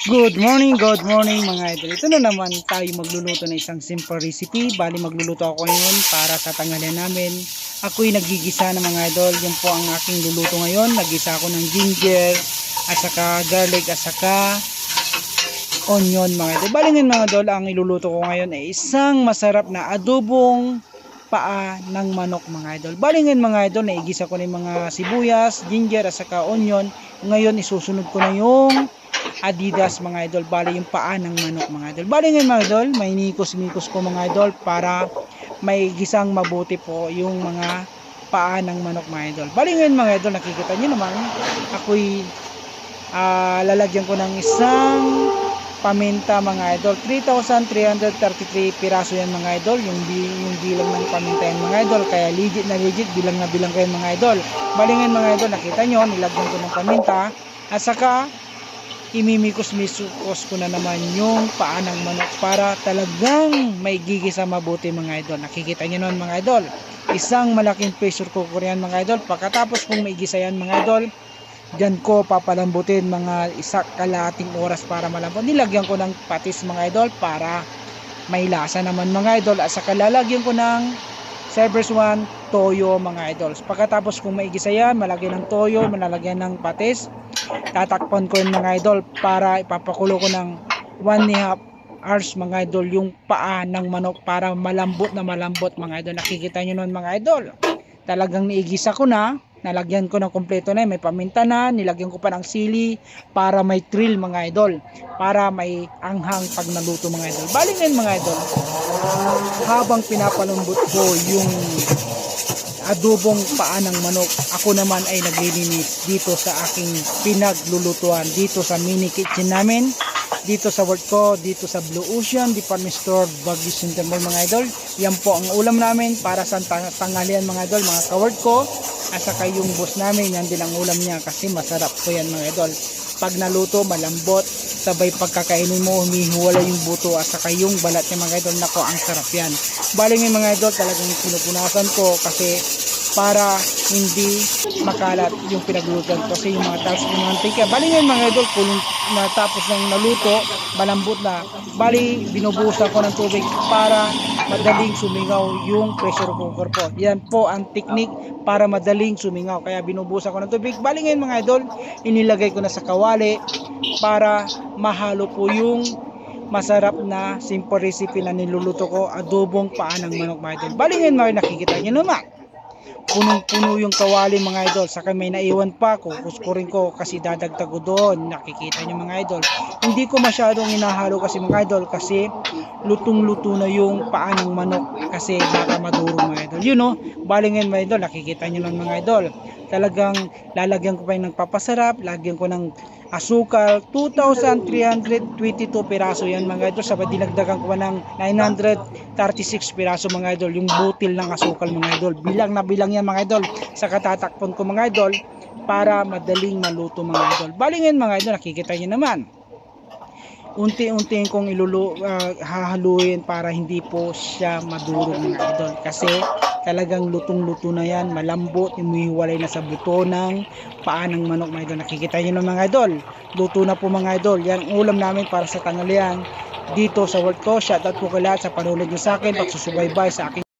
Good morning, good morning mga idol. Ito na naman tayo magluluto ng isang simple recipe. Bali magluluto ako ngayon para sa tanghalian namin. Ako'y nagigisa ng mga idol. Yan po ang aking luluto ngayon. Nagisa ako ng ginger, at saka garlic, at saka onion mga idol. Bali ngayon mga idol, ang iluluto ko ngayon ay isang masarap na adobong paa ng manok mga idol. Bali ngayon mga idol, naigisa ko na yung mga sibuyas, ginger, at saka onion. Ngayon isusunod ko na yung Adidas mga idol. Bali yung paa ng manok mga idol. Bali ngayon mga idol, may nikos-mikos ko mga idol para may gisang mabuti po yung mga paa ng manok mga idol. Bali ngayon mga idol, nakikita nyo naman, ako'y ah, lalagyan ko ng isang paminta mga idol. 3,333 piraso yan mga idol. Yung, yung bilang ng paminta yan mga idol. Kaya legit na legit, bilang na bilang yan mga idol. Bali ngayon mga idol, nakita nyo, nilagyan ko ng paminta. At saka, imimikos-mikos ko na naman yung paa ng manok para talagang may gigisa mabuti mga idol. Nakikita nyo nun mga idol. Isang malaking pressure cooker yan mga idol. Pagkatapos kung may gisa yan mga idol, dyan ko papalambutin mga isa kalating oras para malambot. Nilagyan ko ng patis mga idol para may lasa naman mga idol. At saka lalagyan ko ng Cerberus 1 toyo mga idols. Pagkatapos kung maigisa yan, malagyan ng toyo, malalagyan ng patis, tatakpan ko yung mga idol para ipapakulo ko ng 1 and a half hours mga idol yung paa ng manok para malambot na malambot mga idol. Nakikita nyo nun mga idol. Talagang niigisa ko na, nalagyan ko ng kompleto na, may paminta na, nilagyan ko pa ng sili para may thrill mga idol. Para may anghang pag naluto mga idol. Bali ngayon mga idol, habang pinapalambot ko yung adobong paa ng manok, ako naman ay naglilinis dito sa aking pinaglulutuan dito sa mini kitchen namin dito sa work ko, dito sa Blue Ocean Department Store, Baguio Center Mall mga idol. Yan po ang ulam namin para sa tang mga idol, mga ka-work ko. At saka yung boss namin, yan din ang ulam niya kasi masarap po yan mga idol. Pag naluto, malambot, sabay pagkakainin mo, humihiwala yung buto at saka yung balat niya mga idol. Nako, ang sarap yan. Bali mga idol, talagang pinupunasan ko kasi para hindi makalat yung pinaglutuan kasi yung mga talas ng mantika. Bali ngayon mga idol, kung natapos ng naluto, malambot na, bali binubuhusan ko ng tubig para madaling sumingaw yung pressure cooker po. Yan po ang technique para madaling sumingaw. Kaya binubuhusan ko ng tubig. Bali ngayon mga idol, inilagay ko na sa kawali para mahalo po yung masarap na simple recipe na niluluto ko, adobong paa ng manok mga idol. Bali ngayon mga nakikita nyo naman punong-puno yung kawali mga idol. Saka may naiwan pa ko kuskurin ko kasi dadagdag ko doon. Nakikita nyo mga idol. Hindi ko masyadong inahalo kasi mga idol kasi lutong-luto na yung paa ng manok kasi baka maduro mga idol. Yun no bali ngayon mga idol nakikita nyo lang mga idol. Talagang lalagyan ko pa yung nagpapasarap lagyan ko ng asukal 2,322 piraso yan mga idol. Sabay dinagdagan ko ng 936 piraso mga idol. Yung butil ng asukal mga idol. Bilang na bilang yan mga idol sa katatakpon ko mga idol para madaling maluto mga idol. Bali mga idol nakikita nyo naman. Unti-unti kong ilulu ah, hahaluin para hindi po siya madurog mga idol. Kasi talagang lutong-luto na yan. Malambot. Umuhiwalay na sa buto ng paa ng manok mga idol. Nakikita nyo na mga idol. Luto na po mga idol. Yan ulam namin para sa tanghalian. Dito sa world ko shoutout po kay lahat sa panonood nyo sa akin pagsusubaybay sa aking